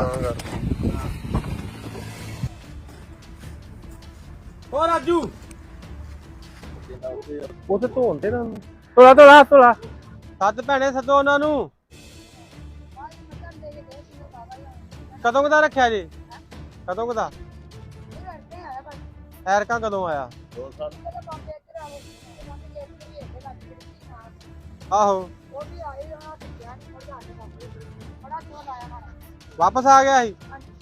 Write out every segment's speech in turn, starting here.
ਤਾਂ ਕਰ ਓ ਰਾਜੂ? ਉਹ ਤੇ ਧੋਣ ਤੇ ਨਾ। ਤੋਲਾ ਤੋਲਾ ਤੋਲਾ ਸੱਤ ਭੈਣੇ ਸੱਦੋ ਉਹਨਾਂ ਨੂੰ। ਕਦੋਂ ਕਦਾ ਰੱਖਿਆ ਜੀ? ਕਦੋਂ ਕਦਾ ਐਰਕਾ ਕਦੋਂ ਆਇਆ? ਆਹੋ। वापस आ गया ही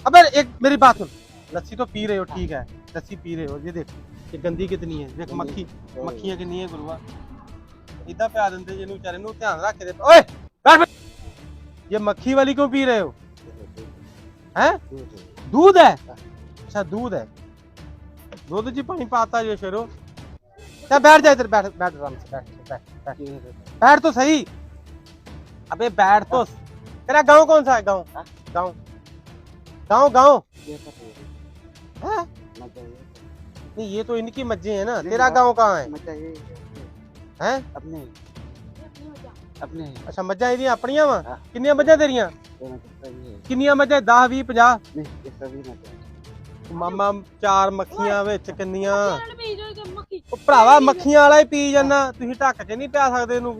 अबे एक मेरी बात सुन लस्सी तो पी रहे हो ठीक है लस्सी पी रहे हो ये देख ये गंदी कितनी है देख मक्खी मक्खियां कितनी है गुरुआ इधर पे आ देंगे जिन्हों बेचारे नु ध्यान रख दे ओए बैठ बैठ। ये मक्खी वाली क्यों पी रहे हो हैं दूध है अच्छा दूध है दूध जी पानी पाता जो शेरो क्या बैठ जा इधर बैठ बैठ आराम से बैठ बैठ बैठ बैठ तो सही अबे बैठ तो तेरा गांव कौन सा है गांव गांव गांव गांव है नहीं ये तो इनकी मज्जे है ना तेरा गांव कहाँ है हैं अपने अपने ਅੱਛਾ ਮੱਝਾਂ ਇਹਦੀਆਂ ਆਪਣੀਆਂ ਵਾ ਹਾਂ। ਕਿੰਨੀਆਂ ਮੱਝਾਂ ਤੇਰੀਆਂ ਕਿੰਨੀਆਂ ਮੱਝਾਂ 10 20 50 ਮਾਮਾ ਚਾਰ ਮੱਖੀਆਂ ਵਿੱਚ ਕਿੰਨੀਆਂ ਉਹ ਭਰਾਵਾ ਮੱਖੀਆਂ ਵਾਲਾ ਹੀ ਪੀ ਜਾਂਦਾ ਤੁਸੀਂ ਢੱਕ ਕੇ ਨਹੀਂ ਪਿਆ ਸਕਦੇ ਇਹਨੂੰ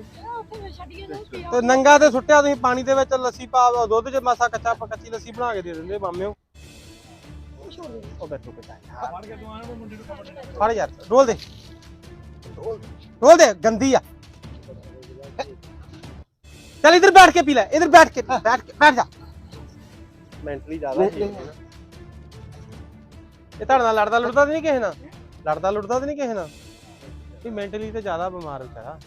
ਤੇ ਨੰਗਾ ਤੇ ਸੁੱਟਿਆ ਤੁਸੀਂ ਪਾਣੀ ਦੇ ਵਿੱਚ ਲੱਸੀ ਪਾ ਦਿਓ, ਦੁੱਧ 'ਚ ਮਾਸਾ ਕੱਚਾ ਕੱਚੀ ਲੱਸੀ ਬਣਾ ਕੇ ਦੇ ਦਿੰਦੇ ਮਾਮਿਓ। ਚੱਲ ਇਧਰ ਬੈਠ ਕੇ ਪੀ ਲੈ ਇਧਰ ਬੈਠ ਕੇ ਬੈਠ ਕੇ ਬੈਠ ਜਾ। ਮੈਂਟਲੀ ਜ਼ਿਆਦਾ ਨਹੀਂ, ਇਹ ਤੁਹਾਡੇ ਨਾਲ ਲੜਦਾ ਲੁੜਦਾ ਤੇ ਨਹੀਂ ਕਿਸੇ ਨਾਲ? ਲੜਦਾ ਲੁੜਦਾ ਤੇ ਨਹੀਂ ਕਿਸੇ ਨਾਲ? ਵੀ ਮੈਂਟਲੀ ਤੇ ਜ਼ਿਆਦਾ ਬਿਮਾਰ ਹੁੰਦਾ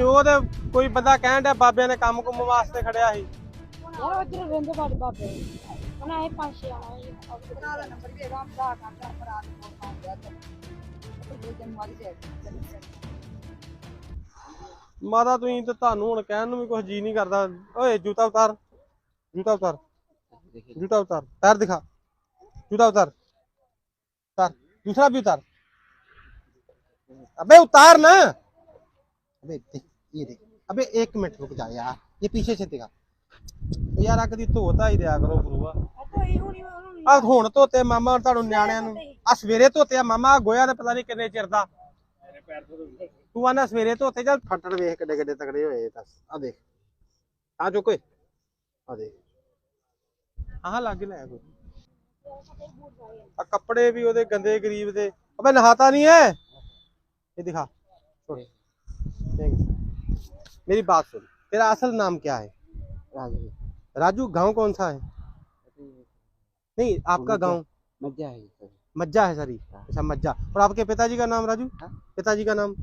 ਸੀ ਉਹਦੇ ਕੋਈ ਬੰਦਾ ਕਹਿਣ ਡਿਆ ਬਾਬਿਆਂ ਨੇ ਕੰਮ ਕੁਮ ਵਾਸਤੇ ਖੜਿਆ ਸੀ। ਯਾਰ ਉਧਰ ਰਹਿੰਦੇ ਕਰਦਾ ਭਰਾ ਤੁਸੀਂ ਤੇ ਤੁਹਾਨੂੰ ਹੁਣ ਕਹਿਣ ਨੂੰ ਵੀ ਕੁਝ ਜੀ ਨਹੀਂ ਕਰਦਾ। ਓਏ ਜੂਤਾ ਉਤਾਰ ਜੂਤਾ ਉਤਾਰ ਜੂਤਾ ਉਤਾਰ ਪੈਰ ਦਿਖਾ ਜੂਤਾ ਉਤਾਰ ਉਤਾਰ ਦੂਸਰਾ ਵੀ ਉਤਾਰ। ਅਬੇ ਉਤਾਰ ਨਾ। ਅਬੇ ये देख अबे एक मिनट रुक जा यार ये पीछे से दिखा ਉਹ ਯਾਰ ਆ ਕਦੀ ਧੋਤਾ ਹੀ ਦਿਆ ਕਰੋ ਗੁਰੂਆ ਕੋਈ ਹੁਣੀ ਹੁਣੀ ਆ ਹੁਣ ਧੋਤੇ ਮਾਮਾ ਤੁਹਾਨੂੰ ਨਿਆਣਿਆਂ ਨੂੰ ਆ ਸਵੇਰੇ ਧੋਤੇ ਆ ਮਾਮਾ ਆਹ ਗੋਇਆ ਤੇ ਪਤਾ ਨਹੀਂ ਕਿੰਨੇ ਚਿਰ ਦਾ ਤੂੰ ਆਨਾ ਸਵੇਰੇ ਧੋਤੇ ਚੱਲ ਫੱਟੜ ਵੇਖ ਕਿੱਡੇ ਕਿੱਡੇ ਤਗੜੇ ਹੋਏ ਦੱਸ ਆ ਦੇਖ ਆ ਚੁੱਕ ਓਏ ਆ ਦੇਖ ਆਹ ਲੱਗ ਲੈ ਕੋਈ ਆ ਕੱਪੜੇ ਵੀ ਉਹਦੇ ਗੰਦੇ ਗਰੀਬ ਦੇ ਅਬੇ ਨਹਾਤਾ नहीं है ये दिखा छोड़ Thank you. मेरी बात सुन तेरा असल नाम क्या है राजू गांव कौन सा है नहीं आपका मज्जा। गांव मज्जा है सर मज्जा है सरी अच्छा मज्जा और आपके पिताजी का नाम राजू हाँ। पिताजी का नाम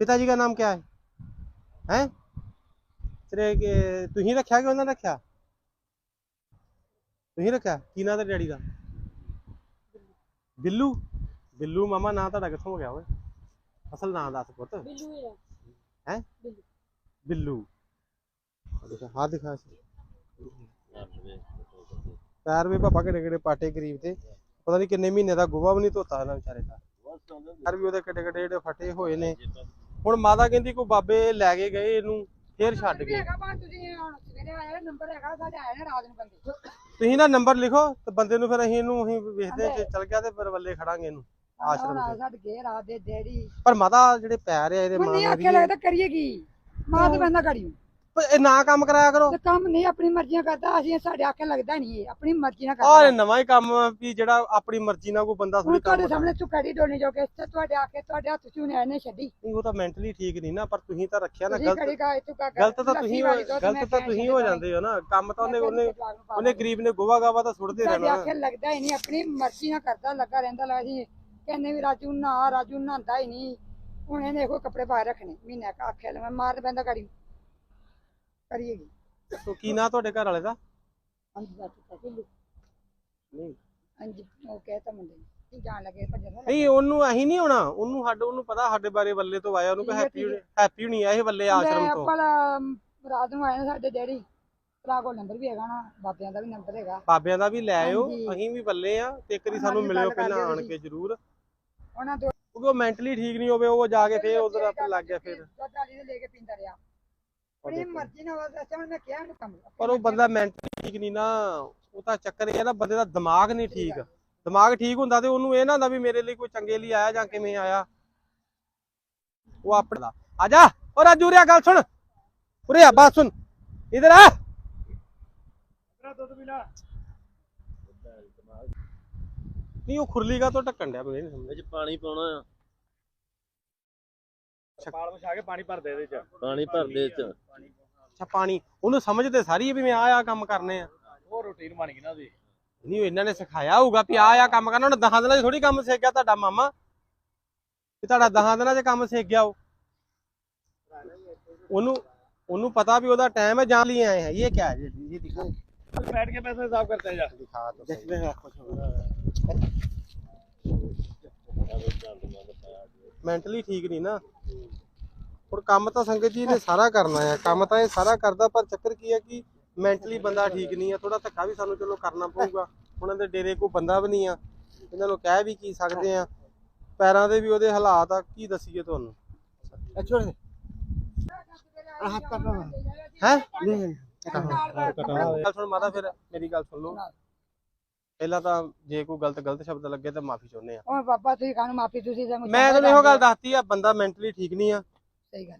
पिताजी का नाम क्या है हैं तेरे के तू ही रखा कि उन्होंने रखा ਤੂੰ ਹੀ ਰੱਖਿਆ ਕੀ ਨਾਂ ਤੇ ਡੈਡੀ ਦਾ ਬਿੱਲੂ ਬਿੱਲੂ ਮਾਮਾ ਨਾਂ ਤੁਹਾਡਾ ਕਿੱਥੋਂ ਹੋ ਗਿਆ ਓਏ ਅਸਲ ਨਾਂ ਦੱਸ ਪੁੱਤ ਬਿੱਲੂ ਹੀ ਆ ਬਿੱਲੂ। ਦੇਖਾ ਹਾਂ ਦਿਖਾ ਪੈਰ ਵੀ ਪਾਪਾ ਕਿਹੜੇ ਕਿਹੜੇ ਪਾਟੇ ਗਰੀਬ ਤੇ ਪਤਾ ਨਹੀਂ ਕਿੰਨੇ ਮਹੀਨੇ ਦਾ ਗੋਹਾ ਵੀ ਨਹੀਂ ਧੋਤਾ ਇਹਨਾਂ ਵਿਚਾਰੇ ਦਾ। ਪੈਰ ਵੀ ਉਹਦੇ ਕਿੱਡੇ ਕਿੱਡੇ ਜਿਹੜੇ ਫਟੇ ਹੋਏ ਨੇ। ਹੁਣ ਮਾਤਾ ਕਹਿੰਦੀ ਕੋਈ ਬਾਬੇ ਲੈ ਕੇ ਗਏ ਇਹਨੂੰ ਫੇਰ ਛੱਡ ਗਏ। ਤੁਸੀਂ ਨੇ ਨੰਬਰ ਲਿਖੋ ਤੇ ਬੰਦੇ ਨੂੰ ਫਿਰ ਅਸੀਂ ਇਹਨੂੰ ਅਸੀਂ ਵੇਖਦੇ ਚੱਲ ਗਿਆ ਤੇ ਫਿਰ ਵੱਲੇ ਖੜਾਂਗੇ ਇਹਨੂੰ। ਆਸ਼ਰਮ ਛੱਡ ਰਾਤ ਦੇ ਪਰ ਮਾਤਾ ਜਿਹੜੇ ਪੈਰ ਆ ਇਹਦੇ ਮਾਂ ਮੰਨੀ ਆਖੇ ਲੱਗਦਾ ਕਰੀਏ ਕੀ ਮਾਂ ਤੇ ਬੰਦਾ ਕਰੀ ਪਰ ਇਹ ਨਾ ਕੰਮ ਕਰਾਇਆ ਕਰੋ। ਤੇ ਕੰਮ ਨਹੀਂ ਆਪਣੀ ਮਰਜ਼ੀਆਂ ਕਰਦਾ ਅਸੀਂ ਸਾਡੇ ਆਖੇ ਲੱਗਦਾ ਨਹੀਂ ਇਹ। ਆਪਣੀ ਮਰਜ਼ੀ ਨਾਲ ਆਹ ਕਰਦਾ। ਨਵਾਂ ਹੀ ਕੰਮ ਆ ਵੀ ਜਿਹੜਾ ਆਪਣੀ ਮਰਜ਼ੀ ਨਾਲ ਕੋਈ ਬੰਦਾ ਹੁਣ ਥੋੜੀ ਤੁਹਾਡੇ ਕੰਮ ਸਾਹਮਣੇ ਤੂੰ ਕੜੀ ਡੋਲਣੀ ਜੋ ਕਿ ਇੱਥੇ ਤੁਹਾਡੇ ਆਖੇ ਤੁਹਾਡੇ ਹੱਥ ਚੋਂ ਨੇ ਛੱਡੀ। ਨਹੀਂ ਉਹ ਤਾਂ ਮੈਂਟਲੀ ਠੀਕ ਨਹੀਂ ਨਾ ਪਰ ਤੁਸੀਂ ਤਾਂ ਰੱਖਿਆ ਨਾ ਤੁਸੀਂ ਗਲਤ ਕਾ ਗਲਤ ਤਾਂ ਤੁਸੀਂ ਹੋ- ਗਲਤ ਤਾਂ ਤੁਸੀਂ ਹੋ ਜਾਂਦੇ ਹੋ ਨਾ ਕੰਮ ਤਾਂ ਉਹਨੇ ਉਹਨੇ ਉਹਨੇ ਗਰੀਬ ਨੇ ਗੋਵਾ ਗਾਵਾ ਤਾਂ ਸੁੱਟਦੇ ਸਾਡੇ ਰਹਿਣਾ ਆਖੇ ਲੱਗਦਾ ਹੀ ਨਹੀਂ ਆਪਣੀ ਮਰਜ਼ੀ ਨਾਲ ਕਰਦਾ ਲੱਗਾ ਰਹਿੰਦਾ ਲੱਗਾ ਸੀ ਕਹਿੰਦੇ ਵੀ ਰਾਜੂ ਨਾ ਰਾਜੂ ਨਹਾਉਂਦਾ ਹੀ ਨਹੀਂ। ਹੁਣ ਇਹਨੇ ਕੋਈ ਕੱਪੜੇ ਪਾ ਰੱਖਣੇ। ਮਹੀਨਾ ਕਾ ਆਖਿਆ ਲੈ ਮਾਰ ਪੈਂਦਾ ਗਾੜੀ ਕਰੀਏ ਕੀ ਸੋ ਕੀ ਨਾਂ ਤੁਹਾਡੇ ਘਰ ਵਾਲੇ ਦਾ? ਹਾਂਜੀ ਬਾਤ ਕਿਲੂ ਨਹੀਂ। ਹਾਂਜੀ ਉਹ ਕਹਿਤਾ ਮੁੰਡੇ ਨੇ। ਕੀ ਜਾਣ ਲੱਗੇ ਭੱਜਣ ਦਾ ਨਹੀਂ ਉਹਨੂੰ ਅਸੀਂ ਨਹੀਂ ਆਉਣਾ। ਉਹਨੂੰ ਸਾਡੇ ਉਹਨੂੰ ਪਤਾ ਸਾਡੇ ਬਾਰੇ ਵੱਲੇ ਤੋਂ ਆਇਆ। ਉਹਨੂੰ ਕਿ ਠੀਕ ਹੈ, ਹੈਪੀ ਹੈਪੀ ਨਹੀਂ ਆ ਇਹ ਵੱਲੇ ਆਸ਼ਰਮ ਤੋਂ। ਆਪਾਂ ਰਾਤ ਨੂੰ ਆਏ ਨੇ ਸਾਡੇ ਡੈਡੀ। ਭਰਾ ਕੋਲ ਨੰਬਰ ਵੀ ਹੈਗਾ ਨਾ। ਬਾਬਿਆਂ ਦਾ ਵੀ ਨੰਬਰ ਹੈਗਾ। ਬਾਬਿਆਂ ਦਾ ਵੀ ਲੈ ਆਇਓ। ਅਸੀਂ ਵੀ ਵੱਲੇ ਆ। ਤੇ ਇੱਕ ਵਾਰੀ ਸਾਨੂੰ ਮਿਲਿਓ ਪਹਿਲਾਂ ਆਣ। ਕੇ ਜ਼ਰੂਰ। ਉਹਨਾਂ ਤੋਂ ਕਿਉਂਕਿ ਉਹ ਮੈਂਟਲੀ ਠੀਕ ਨਹੀਂ ਹੋਵੇ ਉਹ ਜਾ ਕੇ ਫੇਰ ਉਧਰ ਆਪਣੇ ਲੱਗ ਗਿਆ ਫੇਰ। ਦੁੱਧ ਵਾਲੀ ਦੇ ਲੈ ਕੇ ਪੀਂਦਾ ਰਿਹਾ। ਆਪਣੀ ਮਰਜ਼ੀ ਨਾਲ ਬਸ ਅੱਛਾ ਹੁਣ ਮੈਂ ਕਿਹਾ ਇਹਨੂੰ ਕੰਮ। ਪਰ ਉਹ ਬੰਦਾ ਮੈਂਟਲੀ ਠੀਕ ਨਹੀਂ ਨਾ ਉਹ ਤਾਂ ਚੱਕਰ ਇਹ ਹੈ ਨਾ ਬੰਦੇ ਦਾ ਦਿਮਾਗ ਨਹੀਂ ਠੀਕ। ਦਿਮਾਗ ਠੀਕ ਹੁੰਦਾ ਤੇ ਉਹਨੂੰ ਇਹ ਨਾ ਹੁੰਦਾ ਵੀ ਮੇਰੇ ਲਈ ਕੋਈ ਚੰਗੇ ਲਈ ਆਇਆ ਜਾਂ ਕਿਵੇਂ ਆਇਆ। ਉਹ ਆਪਣਾ ਆ ਜਾ। ਓ ਰਾਜੂ ਰਿਆ ਗੱਲ ਸੁਣ। ਉਰੇ ਆ ਬਾਤ ਸੁਣ। ਇਧਰ ਆ। ਨਹੀਂ ਉਹ ਖੁਰਲੀ ਕਾ ਤੋਂ ਢੱਕਣ ਡਿਆ ਪਾਣੀ ਪਾਉਣਾ ਆ। ਪਾਣੀ ਭਰ ਦੇ ਇਹਦੇ ਚ। ਪਾਣੀ ਭਰ ਦੇ ਚ। ਅੱਛਾ ਪਾਣੀ। ਉਹਨੂੰ ਸਮਝਦੇ ਸਾਰੀ ਵੀ ਮੈਂ ਆ ਕੰਮ ਕਰਨੇ ਆ। ਉਹ ਰੁਟੀਨ ਬਣ ਗਈ ਨਾ ਉਹਦੀ। ਨਹੀਂ ਇਹਨਾਂ ਨੇ ਸਿਖਾਇਆ ਹੋਊਗਾ ਵੀ ਆ ਕੰਮ ਕਰਨਾ। ਉਹਨੇ ਦਹਾਂ ਦਿਨਾਂ 'ਚ ਥੋੜੀ ਕੰਮ ਸਿੱਖ ਗਿਆ ਤੁਹਾਡਾ ਮਾਮਾ। ਵੀ ਤੁਹਾਡਾ ਦਹਾਂ ਦਿਨਾਂ 'ਚ ਕੰਮ ਸਿੱਖ ਗਿਆ ਉਹ। ਉਹਨੂੰ ਉਹਨੂੰ ਪਤਾ ਵੀ ਉਹਦਾ ਟਾਈਮ ਹੈ ਜਾਣ ਲਈ ਆਏ ਹੈ ਇਹ ਕਿਆ ਹੈ ਜੀ? ਜੀ ਦਿਖਾ ਬੈਠ ਕੇ ਪੈਸੇ ਹਿਸਾਬ ਕਰਤੇ ਜਾ। ਦਿਖਾ ਤੋ ਦੇਖਦੇ ਹਾਂ ਕੁਝ ਹੋ ਮੈਂਟਲੀ ਠੀਕ ਨਹੀਂ ਨਾ। ਹੁਣ ਕੰਮ ਤਾਂ ਸੰਗਤ ਜੀ ਨੇ ਸਾਰਾ ਕਰਨਾ ਹੈ ਕੰਮ ਤਾਂ ਇਹ ਸਾਰਾ ਕਰਦਾ ਪਰ ਚੱਕਰ ਕੀ ਹੈ ਕਿ ਮੈਂਟਲੀ ਬੰਦਾ ਠੀਕ ਨਹੀਂ ਹੈ ਥੋੜਾ ਧੱਕਾ ਵੀ ਸਾਨੂੰ ਚਲੋ ਕਰਨਾ ਪਊਗਾ। ਉਹਨਾਂ ਦੇ ਡੇਰੇ ਕੋਈ ਬੰਦਾ ਵੀ ਨਹੀਂ ਆ। ਇਹਨਾਂ ਨੂੰ ਕਹਿ ਵੀ ਕੀ ਸਕਦੇ ਆ। ਪੈਰਾਂ ਦੇ ਵੀ ਉਹਦੇ ਹਾਲਾਤ ਆ ਕੀ ਦਸੀਏ ਤੁਹਾਨੂੰ? ਹੈ? ਗੱਲ ਸੁਣ ਮਾਤਾ ਫਿਰ ਮੇਰੀ ਗੱਲ ਸੁਣ ਲਓ। ਪਹਿਲਾਂ ਤਾਂ ਜੇ ਕੋਈ ਗਲਤ ਗਲਤ ਸ਼ਬਦ ਲੱਗੇ ਤਾਂ ਮਾਫੀ ਚਾਹੁੰਦੇ ਆ। ਓਏ ਬਾਬਾ ਤੁਸੀਂ ਕਾਹਨੂੰ ਮਾਫੀ ਤੁਸੀਂ ਤਾਂ ਮੈਂ ਤੁਹਾਨੂੰ ਇਹੋ ਗੱਲ ਦੱਸਤੀ ਆ ਬੰਦਾ ਮੈਂਟਲੀ ਠੀਕ ਨਹੀਂ ਆ। ਸਹੀ ਗੱਲ।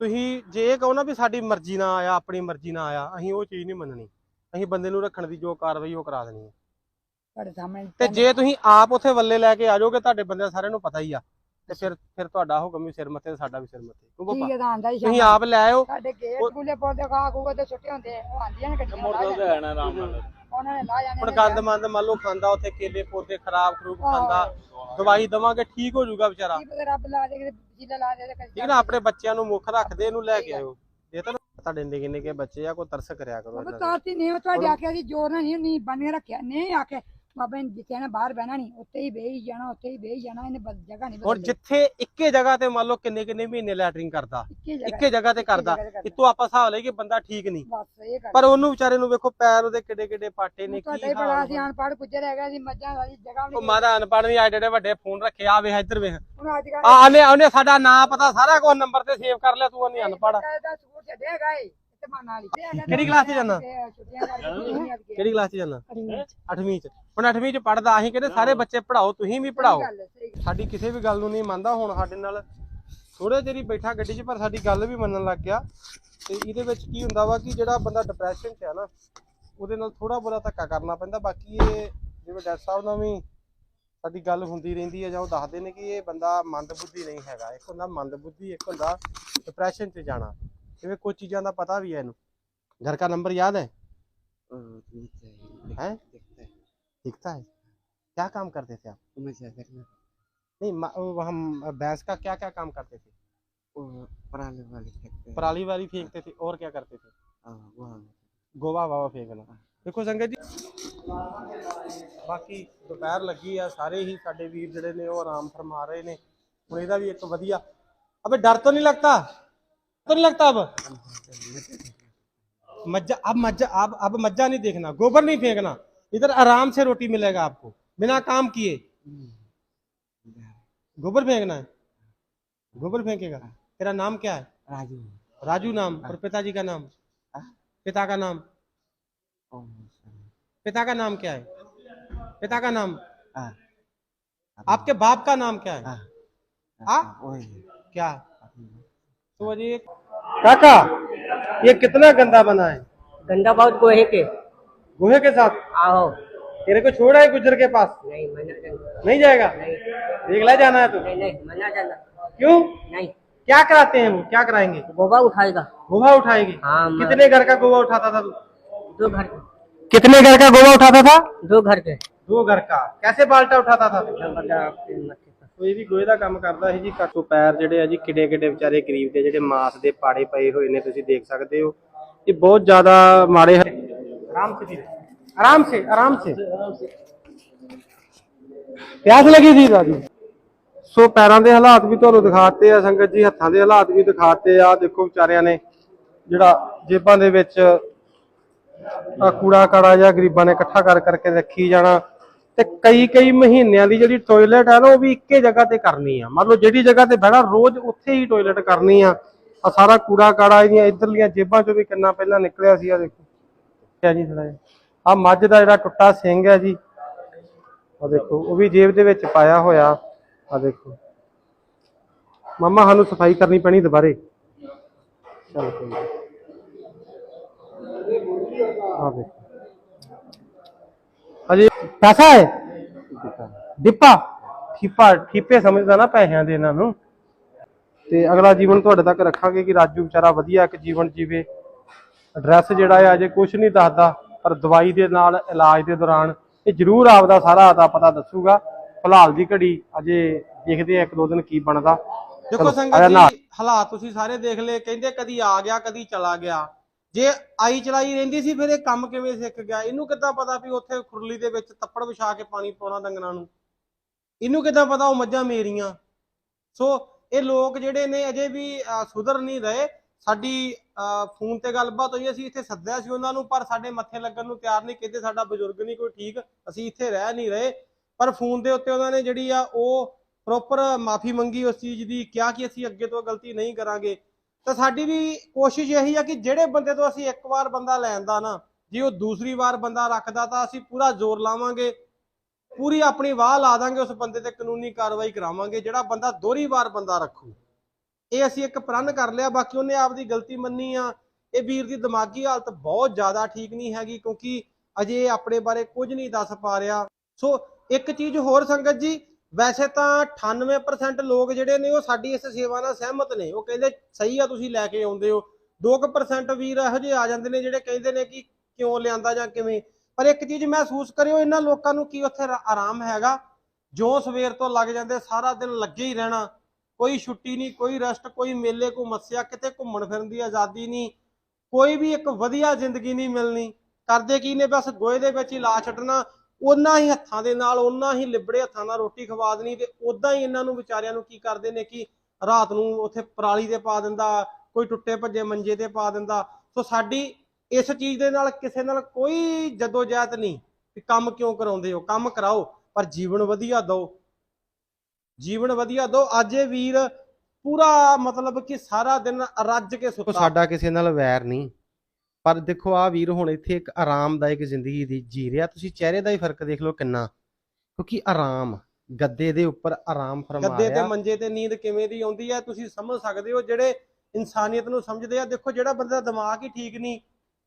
ਤੁਸੀਂ ਜੇ ਕਹੋ ਨਾ ਵੀ ਸਾਡੀ ਮਰਜ਼ੀ ਨਾਲ ਆਇਆ ਆਪਣੀ ਮਰਜ਼ੀ ਨਾਲ ਆਇਆ ਅਸੀਂ ਉਹ ਚੀਜ਼ ਨਹੀਂ ਮੰਨਣੀ। ਅਸੀਂ ਬੰਦੇ ਨੂੰ ਰੱਖਣ ਦੀ ਜੋ ਕਾਰਵਾਈ ਉਹ ਕਰਾ ਦੇਣੀ ਹੈ ਤੁਹਾਡੇ ਸਾਹਮਣੇ ਤੇ ਜੇ ਤੁਸੀਂ ਆਪ ਉਥੇ ਵੱਲੇ ਲੈ ਕੇ ਆ ਜਾਓਗੇ ਤੁਹਾਡੇ ਬੰਦੇ ਸਾਰਿਆਂ ਨੂੰ ਪਤਾ ਹੀ ਆ। ਤੇ ਫਿਰ ਫਿਰ ਤੁਹਾਡਾ ਹੁਕਮ ਵੀ ਸਿਰ ਮੱਥੇ ਤੇ ਸਾਡਾ ਵੀ ਸਿਰ ਮੱਥੇ। ਠੀਕ ਹੈ ਤਾਂ ਆਂਦਾ ਹੀ ਤੁਸੀਂ ਆਪ ਲੈ ਆਓ ਸਾਡੇ ਗੇਟ ਗੁਲੇ ਪੌਦੇ ਖਾ ਖੂਗੇ ਤੇ ਛੁੱਟੇ ਹੁੰਦੇ ਉਹ ਆਂਦੀਆਂ ਨੇ ਗੱਡੀਆਂ ਮੋਟਰ ਤੇ ਆਣਾ ਆਰਾਮ ਨਾਲ। ਉਹਨਾਂ ਨੇ ਲਾ ਜਾਣੇ ਹੁਣ। ਗੰਦ ਮੰਦ ਮੰਨ ਲਓ ਖਾਂਦਾ ਉੱਥੇ ਕੇਲੇ ਪੌਦੇ ਖਰਾਬ ਖਰੂਬ ਖਾਂਦਾ ਦਵਾਈ ਦਵਾਂਗੇ ਠੀਕ ਹੋ ਜਾਊਗਾ ਵਿਚਾਰਾ। ਕੀ ਪਤਾ ਰੱਬ ਲਾ ਦੇ ਜਿੱਲਾ ਲਾ ਦੇ ਤੇ ਠੀਕ ਨਾ ਆਪਣੇ ਬੱਚਿਆਂ ਨੂੰ ਮੁੱਖ ਰੱਖਦੇ ਇਹਨੂੰ ਲੈ ਕੇ ਆਇਓ। ਇਹ ਤਾਂ ਤੁਹਾਡੇ ਨਿੱਕੇ ਨਿੱਕੇ ਬੱਚੇ ਆ ਕੋਈ ਤਰਸ ਕਰਿਆ ਕਰੋ ਇਹਨਾਂ ਤੇ। ਤਾਤੀ ਨੇ ਉਹ ਤੁਹਾਡੇ ਆਖਿਆ ਸੀ ਜੋਰ ਨਾਲ ਨਹੀਂ ਨਹੀਂ ਬੰਨ ਰੱਖਿਆ ਨਹੀਂ ਆਖਿਆ। ਬਾਬਾ ਨੇ ਜਿੱਥੇ ਨਾ ਬਾਹਰ ਬਹਿਣਾ ਨਹੀਂ ਉੱਥੇ ਹੀ ਬਹਿ ਹੀ ਜਾਣਾ ਉੱਥੇ ਹੀ ਬਹਿ ਹੀ ਜਾਣਾ ਇਹਨੇ ਬਸ ਜਗ੍ਹਾ ਨਹੀਂ ਹੁਣ ਬਦਲਣੀ ਜਿੱਥੇ ਇੱਕੇ ਜਗ੍ਹਾ ਤੇ ਮੰਨ ਲਓ ਕਿੰਨੇ ਕਿੰਨੇ ਮਹੀਨੇ ਲੈਟਰਿੰਗ ਕਰਦਾ ਇੱਕੇ ਜਗ੍ਹਾ ਇੱਕੇ ਜਗ੍ਹਾ ਤੇ ਕਰਦਾ। ਇਤੋਂ ਆਪਾਂ ਹਿਸਾਬ ਲਈਏ ਕਿ ਬੰਦਾ ਠੀਕ ਨਹੀਂ। ਬਸ ਇਹ ਕਰ ਪਰ ਉਹਨੂੰ ਵਿਚਾਰੇ ਨੂੰ ਵੇਖੋ ਪੈਰ ਉਹਦੇ ਕਿੱਡੇ ਕਿੱਡੇ ਪਾਟੇ ਨੇ ਤੁਹਾਡਾ ਕੀ ਹੀ ਬੜਾ ਹਾਲ ਸੀ ਅਨਪੜ੍ਹ ਗੁੱਜਰ ਹੈਗਾ ਸੀ ਮੱਝਾਂ ਵਾਲੀ ਜਗ੍ਹਾ ਵੀ ਉਹ ਨਹੀਂ ਮਾਦਾ ਅਨਪੜ੍ਹ ਵੀ ਆਡੇ ਡੇ ਵੱਡੇ ਫੋਨ ਰੱਖੇ ਆ ਵੇਖ ਇੱਧਰ ਵੇਖ। ਹੁਣ ਅੱਜ ਕੱਲ੍ਹ ਆ ਉਹਨੇ ਉਹਨੇ ਸਾਡਾ ਨਾਂ ਪਤਾ ਸਾਰਾ ਕੁਝ ਨੰਬਰ ਤੇ ਸੇਵ ਕਰ ਲਿਆ ਤੂੰ ਉਹਨੇ ਅਨਪੜ੍ਹ ਦਾ ਸਕੂਲ ਛੱਡਿਆ ਹੈਗਾ ਏ। ਕਿਹੜੀ ਕਲਾਸ 'ਚ ਕਰਕੇ ਕਿਹੜੀ ਕਲਾਸ 'ਚ ਜਾਣਾ 8ਵੀਂ 'ਚ। ਹੁਣ 8ਵੀਂ 'ਚ ਪੜਦਾ ਅਸੀਂ ਕਹਿੰਦੇ ਸਾਰੇ ਬੱਚੇ ਪੜਾਓ ਤੁਸੀਂ ਵੀ ਪੜਾਓ। ਸਾਡੀ ਕਿਸੇ ਵੀ ਗੱਲ ਨੂੰ ਨਹੀਂ ਮੰਨਦਾ ਹੁਣ ਸਾਡੇ ਨਾਲ। ਥੋੜੇ ਚਿਰ ਹੀ ਬੈਠਾ ਗੱਡੀ 'ਚ ਪਰ ਸਾਡੀ ਗੱਲ ਵੀ ਮੰਨਣ ਲੱਗ ਗਿਆ। ਤੇ ਇਹਦੇ ਵਿੱਚ ਕੀ ਹੁੰਦਾ ਵਾ ਕਿ ਜਿਹੜਾ ਬੰਦਾ ਡਿਪਰੈਸ਼ਨ 'ਚ ਹੈ ਨਾ ਉਹਦੇ ਨਾਲ ਥੋੜਾ ਬੋਲਾ ਧੱਕਾ ਕਰਨਾ ਪੈਂਦਾ। ਬਾਕੀ ਇਹ ਜਿਵੇਂ ਡਾਕਟਰ ਸਾਹਿਬ ਨਾਲ ਵੀ ਸਾਡੀ ਗੱਲ ਹੁੰਦੀ ਰਹਿੰਦੀ ਹੈ ਜਾਂ ਉਹ ਦੱਸਦੇ ਨੇ ਕਿ ਇਹ ਬੰਦਾ ਮੰਦਬੁੱਧੀ ਨਹੀਂ ਹੈਗਾ। ਇੱਕ ਹੁੰਦਾ ਮੰਦਬੁੱਧੀ ਇੱਕ ਹੁੰਦਾ ਡਿਪਰੈਸ਼ਨ 'ਚ ਜਾਣਾ। ਜਿਵੇਂ ਕੁਝ ਚੀਜ਼ਾਂ ਦਾ ਪਤਾ ਵੀ ਹੈ ਇਹਨੂੰ घर का नंबर याद है और दिखता है हैं दिखता है दिखता है क्या काम करते थे आप तुम्हें क्या करना नहीं मा- वो हम भैंस का क्या क्या काम करते थे वो पराले वाले फेंकते हैं पराली वाली फेंकते थे और क्या करते थे हाँ, वहाँ ਗੋਵਾ ਵਾਵਾ ਫੇਕਣਾ ਦੇਖੋ ਸੰਗਤ ਜੀ ਬਾਕੀ ਦੁਪਹਿਰ ਲੱਗੀ ਆ ਸਾਰੇ ਹੀ ਸਾਡੇ ਵੀਰ ਜਿਹੜੇ ਨੇ ਉਹ ਆਰਾਮ ਫਰਮਾ ਰਹੇ ਨੇ ਹੁਣ ਇਹਦਾ ਵੀ ਇੱਕ ਵਧੀਆ ਅਬੇ ਡਰ तो नहीं लगता तो नहीं लगता अब? मज्जा अब मज्जा अब अब मज्जा नहीं देखना गोबर नहीं फेंकना। इधर आराम से रोटी मिलेगा आपको बिना काम किए। गोबर फेंकना है? गोबर फेंकेगा? तेरा नाम क्या है? राजू। राजू नाम और पिताजी का नाम? पिता का नाम? पिता का नाम क्या है? पिता का नाम? आपके बाप का नाम क्या है? हाँ हाँ क्या? तो जी काका ये कितना गंदा बना है? गंदा बहुत गोहे के। गोहे के साथ? आओ तेरे को छोड़ा है गुजर के पास? नहीं मना नहीं जाएगा? नहीं। देखला जाना है तो। नहीं नहीं मना करना क्यों? नहीं। क्या कराते हैं वो? क्या कराएँगे? गोबा उठाएगा। गोवा उठाएगी? हाँ कितने घर का गोवा उठाता था तू? दो घर के। कितने घर का गोवा उठाता था? दो घर के। दो घर का। कैसे बाल्टा उठाता था ਇਹ ਵੀ ਗੋਹੇ ਦਾ ਕੰਮ ਕਰਦਾ ਸੀ ਜੀ ਕੱਟੋ ਪੈਰ ਜਿਹੜੇ ਆ ਜੀ, ਕਿਡੇ ਕਿਡੇ ਵਿਚਾਰੇ ਗਰੀਬ ਦੇ ਜਿਹੜੇ ਮਾਸ ਦੇ ਪਾੜੇ ਪਏ ਹੋਏ ਨੇ, ਤੁਸੀਂ ਦੇਖ ਸਕਦੇ ਹੋ। ਇਹ ਬਹੁਤ ਜ਼ਿਆਦਾ ਮਾੜੇ ਆਰਾਮ ਸੇ ਆਰਾਮ ਸੇ ਆਰਾਮ ਸੇ। ਪਿਆਸ ਲੱਗੀ ਸੀ ਦਾਦੀ ਸੋ ਪੈਰਾਂ ਦੇ ਹਾਲਾਤ ਵੀ ਤੁਹਾਨੂੰ ਦਿਖਾਤੇ ਆ, ਸੰਗਤ ਜੀ, ਹੱਥਾਂ ਦੇ ਹਾਲਾਤ ਵੀ ਦਿਖਾਤੇ ਆ। ਦੇਖੋ ਵਿਚਾਰਿਆਂ ਨੇ ਜਿਹੜਾ ਜੇਬਾਂ ਦੇ ਵਿੱਚ ਆ ਕੂੜਾ ਕਾੜਾ ਜਾਂ ਗਰੀਬਾਂ ਨੇ ਇਕੱਠਾ ਕਰ ਕਰਕੇ ਰੱਖੀ ਜਾਣਾ। ਤੇ ਕਈ ਕਈ ਮਹੀਨਿਆਂ ਦੀ ਜਿਹੜੀ ਟਾਇਲਟ ਹੈ ਨਾ, ਉਹ ਵੀ ਇੱਕੇ ਜਗ੍ਹਾ ਤੇ ਕਰਨੀ ਆ। ਮੰਨ ਲਓ ਜਿਹੜੀ ਜਗ੍ਹਾ ਤੇ ਬਹਿਣਾ, ਰੋਜ਼ ਉੱਥੇ ਹੀ ਟਾਇਲਟ ਕਰਨੀ ਆ। ਆ ਸਾਰਾ ਕੂੜਾ ਕਾੜਾ ਇਹਦੀਆਂ ਇਧਰਲੀਆਂ ਜੇਬਾਂ ਚੋਂ ਵੀ ਕਿੰਨਾ ਪਹਿਲਾਂ ਨਿਕਲਿਆ ਸੀ ਆ ਦੇਖੋ। ਕਿਆ ਜੀ ਥੋੜਾ ਆ ਮੱਝ ਦਾ ਜਿਹੜਾ ਟੁੱਟਾ ਸਿੰਘ ਹੈ ਜੀ ਆ ਦੇਖੋ, ਉਹ ਵੀ ਜੇਬ ਦੇ ਵਿੱਚ ਪਾਇਆ ਹੋਇਆ। ਆ ਦੇਖੋ। ਮਮਾ, ਸਾਨੂੰ ਸਫ਼ਾਈ ਕਰਨੀ ਪੈਣੀ ਦੁਬਾਰੇ। ਚਲ ਕੋਈ ਆ ਦੇਖੋ। ਅਜੇ ਪੈਸਾ ਹੈ? ਡਿੱਪਾ। ਠੀਪਾ ਠੀਪੇ ਸਮਝਦਾ ਨਾ ਪੈਸਿਆਂ ਦੇ ਇਹਨਾਂ ਨੂੰ। ਤੇ ਅਗਲਾ ਜੀਵਨ ਤੁਹਾਡੇ ਤੱਕ ਰੱਖਾਂਗੇ ਕਿ ਰਾਜੂ ਵਿਚਾਰਾ ਵਧੀਆ ਇੱਕ ਜੀਵਨ ਜੀਵੇ। ਐਡਰੈਸ ਜਿਹੜਾ ਹੈ ਅਜੇ ਕੁਝ ਨਹੀਂ ਦੱਸਦਾ ਪਰ ਦਵਾਈ ਦੇ ਨਾਲ ਇਲਾਜ ਦੇ ਦੌਰਾਨ ਇਹ ਜ਼ਰੂਰ ਆਪਦਾ ਸਾਰਾ ਅਤਾ ਪਤਾ ਦੱਸੂਗਾ। ਫਿਲਹਾਲ ਦੀ ਘੜੀ ਅਜੇ ਦੇਖਦੇ ਆ ਇੱਕ ਦੋ ਦਿਨ ਕੀ ਬਣਦਾ। ਦੇਖੋ ਸੰਗਤ। ਜੀ ਹਾਲਾਤ ਤੁਸੀਂ ਸਾਰੇ ਦੇਖ ਲਏ ਕਹਿੰਦੇ ਕਦੀ ਆ ਗਿਆ ਕਦੀ ਚਲਾ ਗਿਆ। ਜੇ ਆਈ ਚਲਾਈ ਰਹਿੰਦੀ ਸੀ ਫਿਰ ਇਹ ਕੰਮ ਕਿਵੇਂ ਸਿੱਖ ਗਿਆ? ਇਹਨੂੰ ਕਿੱਦਾਂ ਪਤਾ ਵੀ ਉੱਥੇ ਖੁਰਲੀ ਦੇ ਵਿੱਚ ਤੱਪੜ ਵਿਛਾ ਕੇ ਪਾਣੀ ਪਾਉਣਾ ਡੰਗਰਾਂ ਨੂੰ? ਇਹਨੂੰ ਕਿੱਦਾਂ ਪਤਾ ਉਹ ਮੱਝਾਂ ਮੇਰੀਆਂ? ਸੋ ਇਹ ਲੋਕ ਜਿਹੜੇ ਨੇ ਅਜੇ ਵੀ ਸੁਧਰ ਨਹੀਂ ਰਹੇ। ਸਾਡੀ ਅਹ, ਫੋਨ ਤੇ ਗੱਲਬਾਤ ਹੋਈ ਅਸੀਂ ਇੱਥੇ ਸੱਦਿਆ ਸੀ ਉਹਨਾਂ ਨੂੰ ਪਰ ਸਾਡੇ ਮੱਥੇ ਲੱਗਣ ਨੂੰ ਤਿਆਰ ਨਹੀਂ। ਕਿਤੇ ਸਾਡਾ ਬਜ਼ੁਰਗ ਨਹੀਂ ਕੋਈ ਠੀਕ ਅਸੀਂ ਇੱਥੇ ਰਹਿ ਨਹੀਂ ਰਹੇ। ਪਰ ਫੋਨ ਦੇ ਉੱਤੇ ਉਹਨਾਂ ਨੇ ਜਿਹੜੀ ਆ ਉਹ ਪ੍ਰੋਪਰ ਮਾਫੀ ਮੰਗੀ ਉਸ ਚੀਜ਼ ਦੀ ਕਿਹਾ ਕਿ ਅਸੀਂ ਅੱਗੇ ਤੋਂ ਗਲਤੀ ਨਹੀਂ ਕਰਾਂਗੇ। ਤਾਂ ਸਾਡੀ ਵੀ ਕੋਸ਼ਿਸ਼ ਇਹੀ ਆ ਕਿ ਜਿਹੜੇ ਬੰਦੇ ਤੋਂ ਅਸੀਂ ਇੱਕ ਵਾਰ ਬੰਦਾ ਲੈਂਦਾ ਨਾ, ਜੇ ਉਹ ਦੂਸਰੀ ਵਾਰ ਬੰਦਾ ਰੱਖਦਾ ਤਾਂ ਅਸੀਂ ਪੂਰਾ ਜ਼ੋਰ ਲਾਵਾਂਗੇ, ਪੂਰੀ ਆਪਣੀ ਵਾਹ ਲਾ ਦਾਂਗੇ, ਉਸ ਬੰਦੇ ਤੇ ਕਾਨੂੰਨੀ ਕਾਰਵਾਈ ਕਰਾਵਾਂਗੇ, ਜਿਹੜਾ ਬੰਦਾ ਦੋਹਰੀ ਵਾਰ ਬੰਦਾ ਰੱਖੂ। ਇਹ ਅਸੀਂ ਇੱਕ ਪ੍ਰਣ ਕਰ ਲਿਆ, ਬਾਕੀ ਉਹਨੇ ਆਪਦੀ ਗਲਤੀ ਮੰਨੀ ਆ। ਇਹ ਵੀਰ ਦੀ ਦਿਮਾਗੀ ਹਾਲਤ ਬਹੁਤ ਜ਼ਿਆਦਾ ਠੀਕ ਨਹੀਂ ਹੈਗੀ, ਕਿਉਂਕਿ ਅਜੇ ਆਪਣੇ ਬਾਰੇ ਕੁਝ ਨਹੀਂ ਦੱਸ ਪਾ ਰਿਹਾ। ਸੋ ਇੱਕ ਚੀਜ਼ ਹੋਰ ਸੰਗਤ ਜੀ ਵੈਸੇ ਤਾਂ 98% ਲੋਕ ਜਿਹੜੇ ਨੇ ਉਹ ਸਾਡੀ ਇਸ ਸੇਵਾ ਨਾਲ ਸਹਿਮਤ ਨੇ। ਉਹ ਕਹਿੰਦੇ, ਸਹੀ ਆ, ਤੁਸੀਂ ਲੈ ਕੇ ਆਉਂਦੇ ਹੋ। 2% ਵੀਰ ਇਹੋ ਜਿਹੇ ਆ ਜਾਂਦੇ ਨੇ ਜਿਹੜੇ ਕਹਿੰਦੇ ਨੇ ਕਿ ਕਿਉਂ ਲਿਆਂਦਾ ਜਾਂ ਕਿਵੇਂ। ਪਰ ਇੱਕ ਚੀਜ਼ ਮਹਿਸੂਸ ਕਰਿਓ, ਇਹਨਾਂ ਲੋਕਾਂ ਨੂੰ ਕੀ ਉੱਥੇ ਆਰਾਮ ਹੈਗਾ? ਜੋ ਸਵੇਰ ਤੋਂ ਲੱਗ ਜਾਂਦੇ, ਸਾਰਾ ਦਿਨ ਲੱਗੇ ਹੀ ਰਹਿਣਾ। ਕੋਈ ਛੁੱਟੀ ਨਹੀਂ, ਕੋਈ ਰੈਸਟ ਕੋਈ ਮੇਲੇ, ਕੋਈ ਮੱਸਿਆ, ਕਿਤੇ ਘੁੰਮਣ ਫਿਰਨ ਦੀ ਆਜ਼ਾਦੀ ਨਹੀਂ। ਕੋਈ ਵੀ ਇੱਕ ਵਧੀਆ ਜ਼ਿੰਦਗੀ ਨਹੀਂ ਮਿਲਣੀ। ਕਰਦੇ ਕੀ ਨੇ? ਬਸ ਗੋਏ ਦੇ ਵਿੱਚ ਹੀ ਲਾ ਛੱਡਣਾ। ਉਹਨਾਂ ਹੀ ਹੱਥਾਂ ਦੇ ਨਾਲ ਉਹਨਾਂ ਹੀ ਲਿਬੜੇ ਹੱਥਾਂ ਨਾਲ ਰੋਟੀ ਖਵਾ ਦੇਣੀ ਤੇ ਉਦਾਂ ਹੀ ਇਹਨਾਂ ਨੂੰ ਵਿਚਾਰਿਆਂ ਨੂੰ ਕੀ ਕਰਦੇ ਨੇ ਕਿ ਰਾਤ ਨੂੰ ਉੱਥੇ ਪਰਾਲੀ ਤੇ ਪਾ ਦਿੰਦਾ ਕੋਈ ਟੁੱਟੇ ਭੱਜੇ ਮੰਜੇ ਤੇ ਪਾ ਦਿੰਦਾ। ਸੋ ਸਾਡੀ ਇਸ ਚੀਜ਼ ਦੇ ਨਾਲ ਕਿਸੇ ਨਾਲ ਕੋਈ ਜਦੋਜਹਿਦ ਨਹੀਂ ਕਿ ਕੰਮ ਕਿਉਂ ਕਰਾਉਂਦੇ ਹੋ ਕੰਮ ਕਰਾਓ ਪਰ ਜੀਵਨ ਵਧੀਆ ਦਿਓ। ਜੀਵਨ ਵਧੀਆ ਦਿਓ। ਅੱਜ ਇਹ ਵੀਰ ਪੂਰਾ ਮਤਲਬ ਕਿ ਸਾਰਾ ਦਿਨ ਰੱਜ ਕੇ ਸੁੱਤਾ। ਸਾਡਾ ਕਿਸੇ ਨਾਲ ਵੈਰ ਨਹੀਂ। ਪਰ ਦੇਖੋ ਆ ਵੀਰ ਹੁਣ ਇੱਥੇ ਇੱਕ ਆਰਾਮਦਾਇਕ ਜ਼ਿੰਦਗੀ ਦੀ ਜੀ ਰਿਹਾ। ਤੁਸੀਂ ਚਿਹਰੇ ਦਾ ਹੀ ਫ਼ਰਕ ਦੇਖ ਲਓ ਕਿੰਨਾ। ਕਿਉਂਕਿ ਆਰਾਮ ਗੱਦੇ ਦੇ ਉੱਪਰ ਆਰਾਮ ਫਰਮਾ ਗੱਦੇ ਤੇ ਰਿਹਾ। ਮੰਜੇ ਤੇ ਨੀਂਦ ਕਿਵੇਂ ਦੀ ਆਉਂਦੀ ਹੈ ਤੁਸੀਂ ਸਮਝ ਸਕਦੇ ਹੋ ਜਿਹੜੇ ਇਨਸਾਨੀਅਤ ਨੂੰ ਸਮਝਦੇ ਆ। ਦੇਖੋ ਜਿਹੜਾ ਬੰਦਾ ਦਿਮਾਗ ਹੀ ਠੀਕ ਨਹੀਂ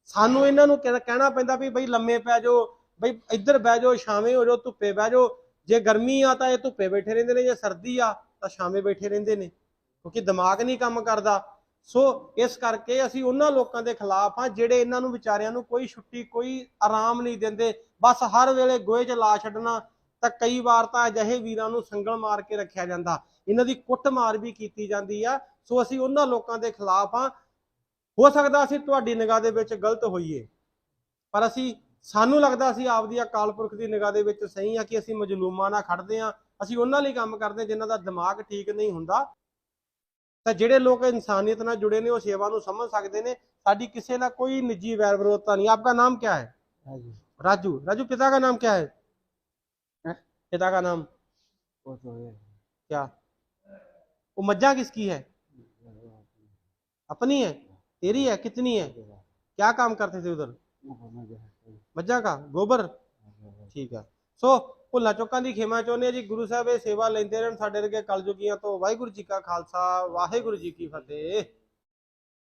ਸਾਨੂੰ ਇਹਨਾਂ ਨੂੰ ਕਹਿ- ਕਹਿਣਾ ਪੈਂਦਾ ਵੀ ਬਈ ਲੰਮੇ ਪੈ ਜਾਓ ਬਈ ਇੱਧਰ ਬਹਿ ਜਾਓ ਛਾਵੇਂ ਹੋ ਜਾਓ ਧੁੱਪੇ ਬਹਿ ਜਾਓ। ਜੇ ਗਰਮੀ ਆ ਤਾਂ ਇਹ ਧੁੱਪੇ ਬੈਠੇ ਰਹਿੰਦੇ ਨੇ ਜੇ ਸਰਦੀ ਆ ਤਾਂ ਛਾਵੇਂ ਬੈਠੇ ਰਹਿੰਦੇ ਨੇ। ਕਿਉਂਕਿ ਦਿਮਾਗ ਨਹੀਂ ਕੰਮ ਕਰਦਾ। ਸੋ ਇਸ ਕਰਕੇ ਅਸੀਂ ਉਹਨਾਂ ਲੋਕਾਂ ਦੇ ਖਿਲਾਫ ਆ ਜਿਹੜੇ ਇਹਨਾਂ ਨੂੰ ਵਿਚਾਰਿਆਂ ਨੂੰ ਕੋਈ ਛੁੱਟੀ, ਕੋਈ ਆਰਾਮ ਨਹੀਂ ਦਿੰਦੇ। ਬਸ ਹਰ ਵੇਲੇ ਗੋਹੇ 'ਚ ਲਾ ਛੱਡਣਾ, ਤਾਂ ਕਈ ਵਾਰ ਤਾਂ ਅਜਿਹੇ ਵੀਰਾਂ ਨੂੰ ਸੰਗਲ ਮਾਰ ਕੇ ਰੱਖਿਆ ਜਾਂਦਾ। ਇਹਨਾਂ ਦੀ ਕੁੱਟਮਾਰ ਵੀ ਕੀਤੀ ਜਾਂਦੀ ਆ। ਸੋ ਅਸੀਂ ਉਹਨਾਂ ਲੋਕਾਂ ਦੇ ਖਿਲਾਫ ਆ ਹੋ ਸਕਦਾ ਅਸੀਂ ਤੁਹਾਡੀ ਨਿਗਾਹ ਦੇ ਵਿੱਚ ਗਲਤ ਹੋਈਏ, ਪਰ ਅਸੀਂ, ਸਾਨੂੰ ਲੱਗਦਾ ਅਸੀਂ ਆਪਦੀ ਅਕਾਲ ਪੁਰਖ ਦੀ ਨਿਗਾਹ ਦੇ ਵਿੱਚ ਸਹੀ ਆ ਕਿ ਅਸੀਂ ਮਜਲੂਮਾਂ ਨਾਲ ਖੜਦੇ ਆ ਅਸੀਂ ਉਹਨਾਂ ਲਈ ਕੰਮ ਕਰਦੇ ਹਾਂ ਜਿਨ੍ਹਾਂ ਦਾ ਦਿਮਾਗ ਠੀਕ ਨਹੀਂ ਹੁੰਦਾ। ਤਾਂ ਜਿਹੜੇ ਲੋਕ ਇਨਸਾਨੀਅਤ ਨਾਲ ਜੁੜੇ ਨੇ ਉਹ ਸੇਵਾ ਨੂੰ ਸਮਝ ਸਕਦੇ ਨੇ ਸਾਡੀ ਕਿਸੇ ਨਾਲ ਕੋਈ ਨਿੱਜੀ ਵੈਰ ਵਿਰੋਧਤਾ ਨਹੀਂ ਆਪਕਾ ਨਾਮ ਕੀ ਹੈ राजू राजू पिता का नाम क्या है ए? पिता का नाम वो तो है क्या वो मज्जा किसकी है अपनी है तेरी है कितनी है क्या काम करते थे उधर मज्जा का गोबर ठीक है सो so, ਭੁੱਲਾ ਚੁੱਕਾਂ ਦੀ ਖੇਮਾ ਚਾਹੁੰਦੇ ਆ ਜੀ, ਗੁਰੂ ਸਾਹਿਬ ਇਹ ਸੇਵਾ ਲੈਂਦੇ ਰਹਿਣ, ਸਾਡੇ ਵਰਗੇ ਕਲਯੁਗੀਆਂ ਤੋਂ ਵਾਹਿਗੁਰੂ ਜੀ ਕਾ ਖਾਲਸਾ, ਵਾਹਿਗੁਰੂ ਜੀ ਕੀ ਫਤਿਹ।